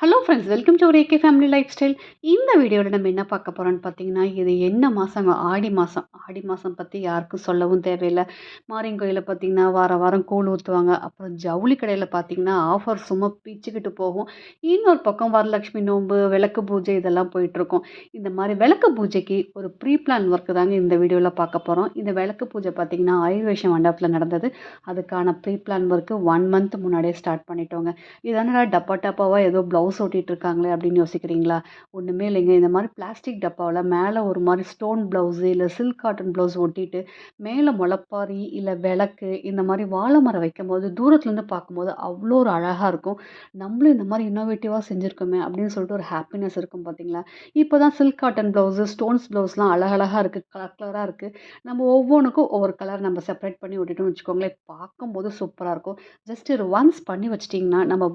Hello friends welcome to ஒரு AK family life style இந்த வீடியோவில் நம்ம என்ன பார்க்க போகிறோம்னு பார்த்தீங்கன்னா இது என்ன மாதங்க ஆடி மாதம் ஆடி மாதம் பற்றி யாருக்கும் சொல்லவும் தேவையில்லை. மாரியங்கோயிலில் பார்த்தீங்கன்னா வார வாரம் கூழ் ஊற்றுவாங்க அப்புறம் ஜவுளி கடையில் பார்த்தீங்கன்னா ஆஃபர் சும்மா பிச்சுக்கிட்டு போகும். இன்னொரு பக்கம் வரலட்சுமி நோன்பு விளக்கு பூஜை இதெல்லாம் போயிட்டுருக்கும். இந்த மாதிரி விளக்கு பூஜைக்கு ஒரு ப்ரீ பிளான் ஒர்க்கு தாங்க இந்த வீடியோவில் பார்க்க போகிறோம் இந்த விளக்கு பூஜை பார்த்தீங்கன்னா ஆயுர்வேஷ மண்டபத்தில் நடந்தது. அதுக்கான pre plan work one month முன்னாடியே ஸ்டார்ட் பண்ணிட்டோங்க. இதனால் டப்பா டப்பாவாக ஏதோ ப்ளவுஸ் ஒட்டிட்டு இருக்காங்களே அப்படின்னு யோசிக்கிறீங்களா? ஒன்றுமே இல்லைங்க. இந்த மாதிரி பிளாஸ்டிக் டப்பாவில் மேலே ஒரு மாதிரி ஸ்டோன் ப்ளவுஸு இல்லை சில்க் காட்டன் ப்ளவுஸ் ஒட்டிட்டு மேலே முளப்பாரி இல்லை விளக்கு இந்த மாதிரி வாழை மரம் வைக்கும் போது தூரத்துலேருந்து பார்க்கும்போது அவ்வளோ ஒரு அழகாக இருக்கும். நம்மளும் இந்த மாதிரி இன்னோவேட்டிவாக செஞ்சுருக்கோமே அப்படின்னு சொல்லிட்டு ஒரு ஹாப்பினஸ் இருக்கும் பார்த்தீங்களா இப்போ தான் சில்க் காட்டன் ப்ளவுஸு ஸ்டோன்ஸ் ப்ளவுஸ்லாம் அழகழகாக இருக்குது கலர் கலராக இருக்குது நம்ம ஒவ்வொன்றுக்கும் ஒவ்வொரு கலர் நம்ம செப்பரேட் பண்ணி விட்டுட்டோம்னு வச்சுக்கோங்களேன் பார்க்கும்போது சூப்பராக இருக்கும். ஜஸ்ட் ஒரு ஒன்ஸ் பண்ணி வச்சிட்டிங்கன்னா நம்ம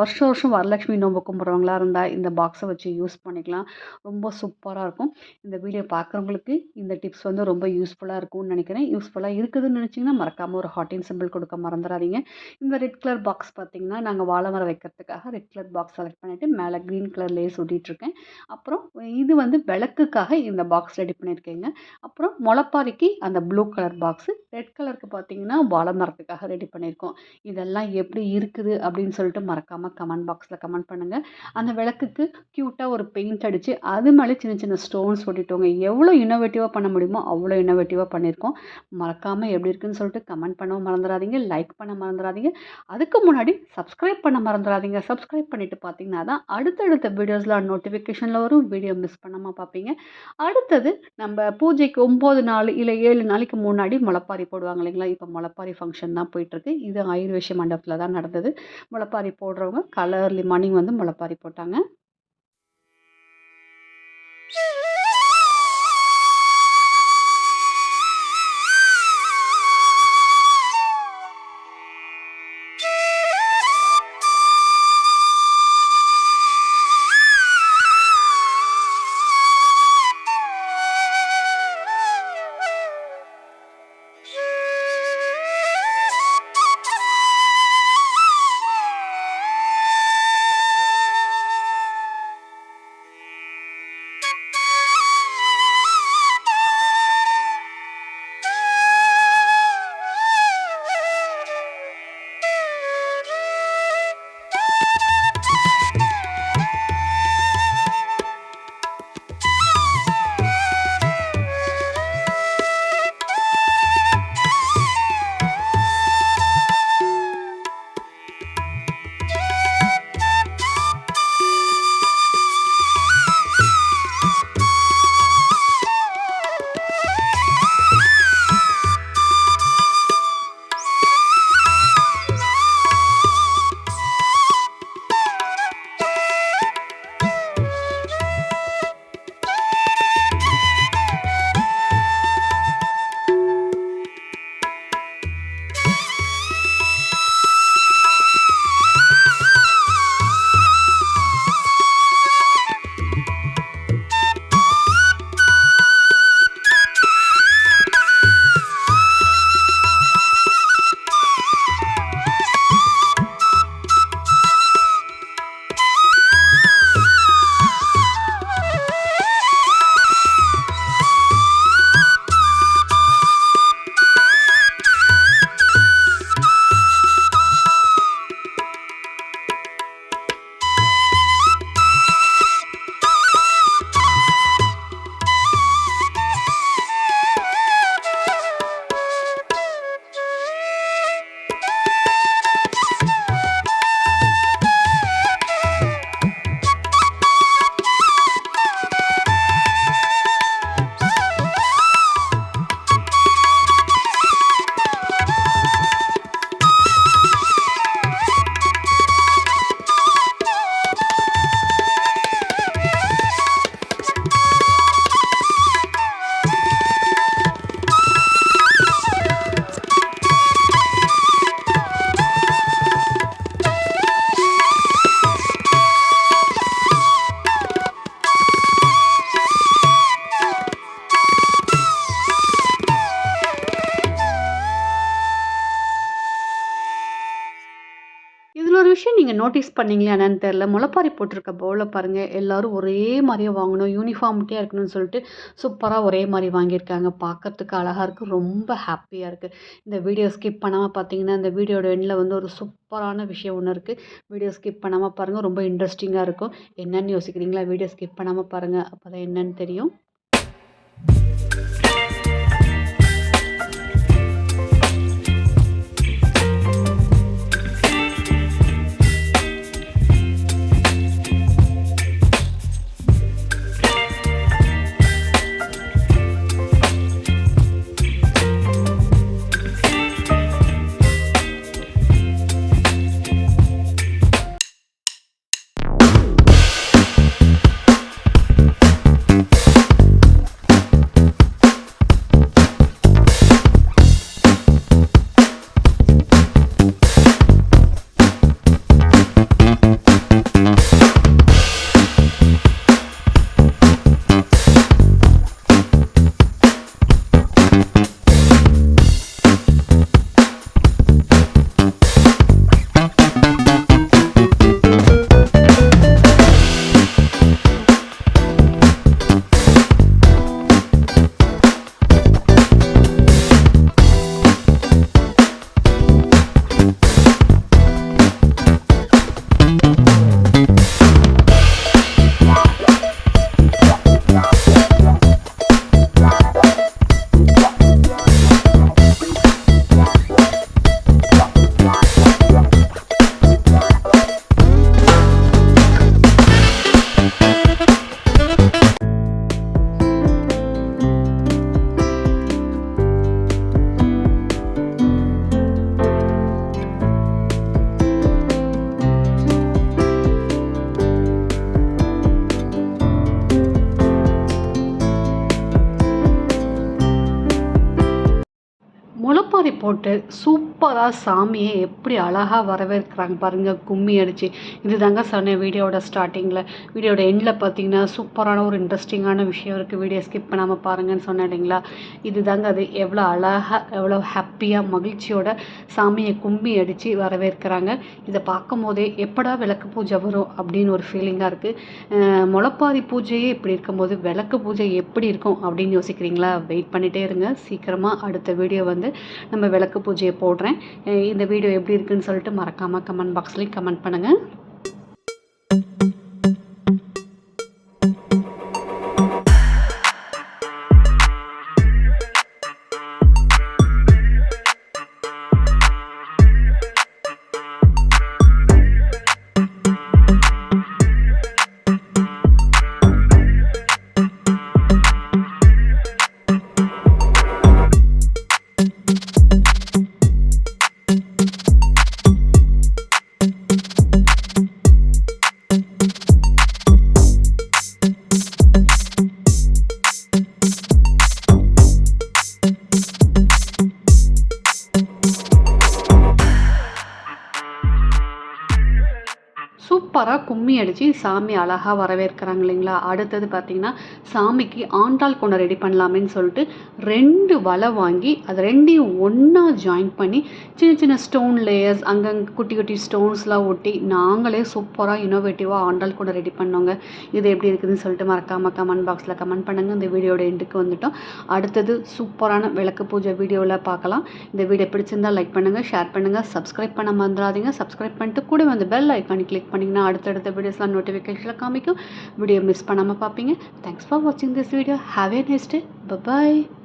வருஷம் வருஷம் வரலட்சுமி நோம்பு கும்பிட்றவங்களா இருந்தால் இந்த பாக்ஸை வச்சு யூஸ் பண்ணிக்கலாம். ரொம்ப சூப்பராக இருக்கும். இந்த வீடியோ பார்க்குறவங்களுக்கு இந்த டிப்ஸ் வந்து ரொம்ப யூஸ்ஃபுல்லாக இருக்கும்னு நினைக்கிறேன். யூஸ்ஃபுல்லாக இருக்குதுன்னு நினச்சிங்கன்னா மறக்காமல் ஒரு ஹாட்டின் சிம்பிள் கொடுக்க மறந்துடாதீங்க. இந்த ரெட் கலர் பாக்ஸ் பார்த்தீங்கன்னா நாங்கள் வாழை மரம் வைக்கிறதுக்காக ரெட் கலர் பாக்ஸ் செலக்ட் பண்ணிவிட்டு மேலே க்ரீன் கலர் லேஸ் ஒட்டிகிட்ருக்கேன் அப்புறம் இது வந்து விளக்குக்காக இந்த பாக்ஸ் ரெடி பண்ணியிருக்கேங்க. அப்புறம் முளைப்பாரிக்கு அந்த ப்ளூ கலர் பாக்ஸு ரெட் கலருக்கு பார்த்தீங்கன்னா வாழை மரத்துக்காக ரெடி பண்ணியிருக்கோம். இதெல்லாம் எப்படி இருக்குது அப்படின்னு சொல்லிட்டு மறக்காமல் கமெண்ட் பாக்ஸில் கமெண்ட் பண்ணுங்கள் அந்த விளக்குக்கு க்யூட்டாக ஒரு பெயிண்ட் அடித்து அது மேலே சின்ன சின்ன ஸ்டோன்ஸ் ஒட்டிட்டோங்க. எவ்வளோ இன்னோவேட்டிவாக பண்ண முடியுமோ அவ்வளோ இன்னோவேட்டிவாக பண்ணியிருக்கோம். மறக்காமல் எப்படி இருக்குன்னு சொல்லிட்டு கமெண்ட் பண்ணவும் மறந்துடாதீங்க லைக் பண்ண மறந்துடாதீங்க. அதுக்கு முன்னாடி சப்ஸ்கிரைப் பண்ண மறந்துடாதீங்க. சப்ஸ்கிரைப் பண்ணிவிட்டு பார்த்தீங்கன்னா தான் அடுத்தடுத்த வீடியோஸில் நோட்டிஃபிகேஷனில் வரும். வீடியோ மிஸ் பண்ணாமல் பார்ப்பீங்க. அடுத்தது நம்ம பூஜைக்கு ஒம்பது நாள் இல்லை ஏழு நாளைக்கு முன்னாடி முளப்பாரி போடுவாங்க இல்லைங்களா? இப்போ முளப்பாரி ஃபங்க்ஷன் தான் போயிட்டுருக்கு. இது ஆயுர்வேஷ மண்டபத்தில் தான் நடந்தது. முளப்பாரி போடுறவங்க கலர்லி மார்னிங் வந்து முளைப்பாரி போட்டாங்க. ஒரு விஷயம் நீங்கள் நோட்டீஸ் பண்ணீங்களா என்னன்னு தெரில முளைப்பாரி போட்டிருக்க பவுலில் பாருங்கள் எல்லோரும் ஒரே மாதிரியே வாங்கணும். யூனிஃபார்மிட்டியாக இருக்கணும்னு சொல்லிட்டு சூப்பராக ஒரே மாதிரி வாங்கியிருக்காங்க. பார்க்கறதுக்கு அழகாக இருக்குது ரொம்ப ஹாப்பியாக இருக்குது இந்த வீடியோ ஸ்கிப் பண்ணாமல் பார்த்தீங்கன்னா இந்த வீடியோட எண்ணில் வந்து ஒரு சூப்பரான விஷயம் ஒன்று இருக்குது வீடியோ ஸ்கிப் பண்ணாமல் பாருங்கள் ரொம்ப இன்ட்ரெஸ்டிங்காக இருக்கும். என்னென்னு யோசிக்கிறீங்களா? வீடியோ ஸ்கிப் பண்ணாமல் பாருங்கள் அப்போ தான் என்னன்னு தெரியும். போட்டு சூப்பராக சாமியை எப்படி அழகாக வரவேற்கிறாங்க பாருங்கள் கும்மி அடித்து இது தாங்க சொன்னேன் வீடியோட ஸ்டார்டிங்கில் வீடியோட எண்டில் பார்த்தீங்கன்னா சூப்பரான ஒரு இன்ட்ரெஸ்டிங்கான விஷயம் இருக்குது வீடியோ ஸ்கிப் பண்ணாமல் பாருங்கன்னு சொன்னேன் இல்லைங்களா? இது தாங்க அது எவ்வளோ அழகாக எவ்வளோ ஹாப்பியாக மகிழ்ச்சியோட சாமியை கும்மி அடித்து வரவேற்கிறாங்க. இதை பார்க்கும் போதே எப்படா விளக்கு பூஜை வரும் அப்படின்னு ஒரு ஃபீலிங்காக இருக்குது முளப்பாரி பூஜையே இப்படி இருக்கும்போது விளக்கு பூஜை எப்படி இருக்கும் அப்படின்னு யோசிக்கிறீங்களா? வெயிட் பண்ணிகிட்டே இருங்க. சீக்கிரமாக அடுத்த வீடியோ வந்து நம்ம விளக்கு பூஜையை போடுறேன். இந்த வீடியோ எப்படி இருக்குன்னு சொல்லிட்டு மறக்காமல் கமெண்ட் பாக்ஸ்லேயும் கமெண்ட் பண்ணுங்கள் சூப்பராக கும்மி அடித்து சாமி அழகாக வரவேற்கிறாங்க இல்லைங்களா? அடுத்தது பார்த்திங்கன்னா சாமிக்கு ஆண்டாள் கொண்ட ரெடி பண்ணலாமேன்னு சொல்லிட்டு ரெண்டு வலை வாங்கி அது ரெண்டையும் ஒன்றா ஜாயின் பண்ணி சின்ன சின்ன ஸ்டோன் லேயர்ஸ் அங்கங்கே குட்டி குட்டி ஸ்டோன்ஸ்லாம் ஒட்டி நாங்களே சூப்பராக இனோவேட்டிவாக ஆண்டாள் குண்டை ரெடி பண்ணோங்க. இது எப்படி இருக்குதுன்னு சொல்லிட்டு மறக்காமல் கமெண்ட் பாக்ஸில் கமெண்ட் பண்ணுங்கள் இந்த வீடியோட எண்டுக்கு வந்துட்டோம். அடுத்தது சூப்பரான விளக்கு பூஜை வீடியோவில் பார்க்கலாம். இந்த வீடியோ பிடிச்சிருந்தால் லைக் பண்ணுங்கள் ஷேர் பண்ணுங்கள் சப்ஸ்கிரைப் பண்ண மறந்துடாதீங்க. சப்ஸ்கிரைப் பண்ணிட்டு கூட வந்து பெல் ஐக்கானி கிளிக் பண்ணிங்கன்னா அடுத்தடுத்த வீடியோஸ்லாம் நோட்டிஃபிகேஷனில் காமிக்கும். வீடியோ மிஸ் பண்ணாமல் பார்ப்பீங்க. Thanks for watching this video. Have a nice day. Bye bye